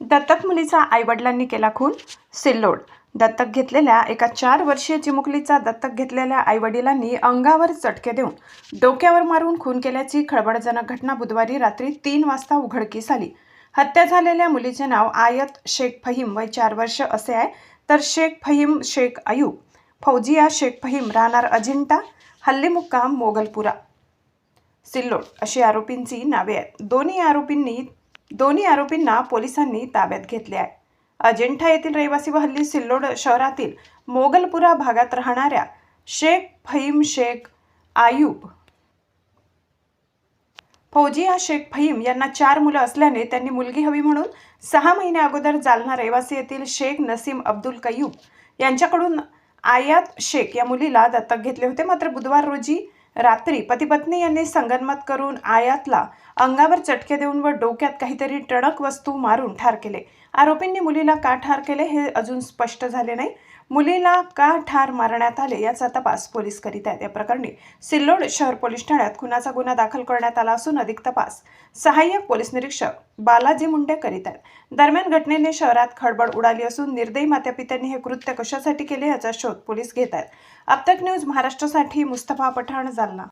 दत्तक मुलीचा आईवडिलांनी केला खून सिल्लोड. दत्तक घेतलेल्या एका चार वर्षीय चिमुकलीचा दत्तक घेतलेल्या आईवडिलांनी अंगावर चटके देऊन डोक्यावर मारून खून केल्याची खळबळजनक घटना बुधवारी रात्री तीन वाजता उघडकीस आली. हत्या झालेल्या मुलीचे नाव आयत शेख फहीम वय चार वर्ष असे आहे तर शेख फहीम शेख अयूब. फौजिया शेख फहीम राहणार अजिंठा हल्ली मुक्काम मोगलपुरा. सिल्लोड अशी आरोपींची नावे आहेत. दोन्ही आरोपींनी दोन्ही आरोपींना पोलिसांनी ताब्यात घेतले आहे. अजिंठा येथील रहिवासी व हल्ली सिल्लोड शहरातील मोगलपुरा भागात राहणाऱ्या शेख फहीम शेख आयुब फौजी हा शेख फहीम यांना चार मुलं असल्याने त्यांनी मुलगी हवी म्हणून सहा महिन्या अगोदर जालना रहिवासी येथील शेख नसीम अब्दुल कयूब यांच्याकडून आयात शेख या मुलीला दत्तक घेतले होते. मात्र बुधवार रोजी रात्री पतीपत्नी यांनी संगनमत करून आयातला अंगावर चटके देऊन व डोक्यात काहीतरी टणक वस्तू मारून ठार केले. आरोपींनी मुलीला का ठार केले हे अजून स्पष्ट झाले नाही. मुलीला का ठार मारण्यात आले याचा तपास पोलीस करीत आहेत. या प्रकरणी सिल्लोड शहर पोलीस ठाण्यात खुनाचा गुन्हा दाखल करण्यात आला असून अधिक तपास सहाय्यक पोलीस निरीक्षक बालाजी मुंडे करीत आहेत. दरम्यान घटनेने शहरात खळबळ उडाली असून निर्दयी मातापित्यांनी हे कृत्य कशासाठी केले याचा शोध पोलीस घेत आहेत. अब तक न्यूज महाराष्ट्रासाठी मुस्तफा पठाण जालना.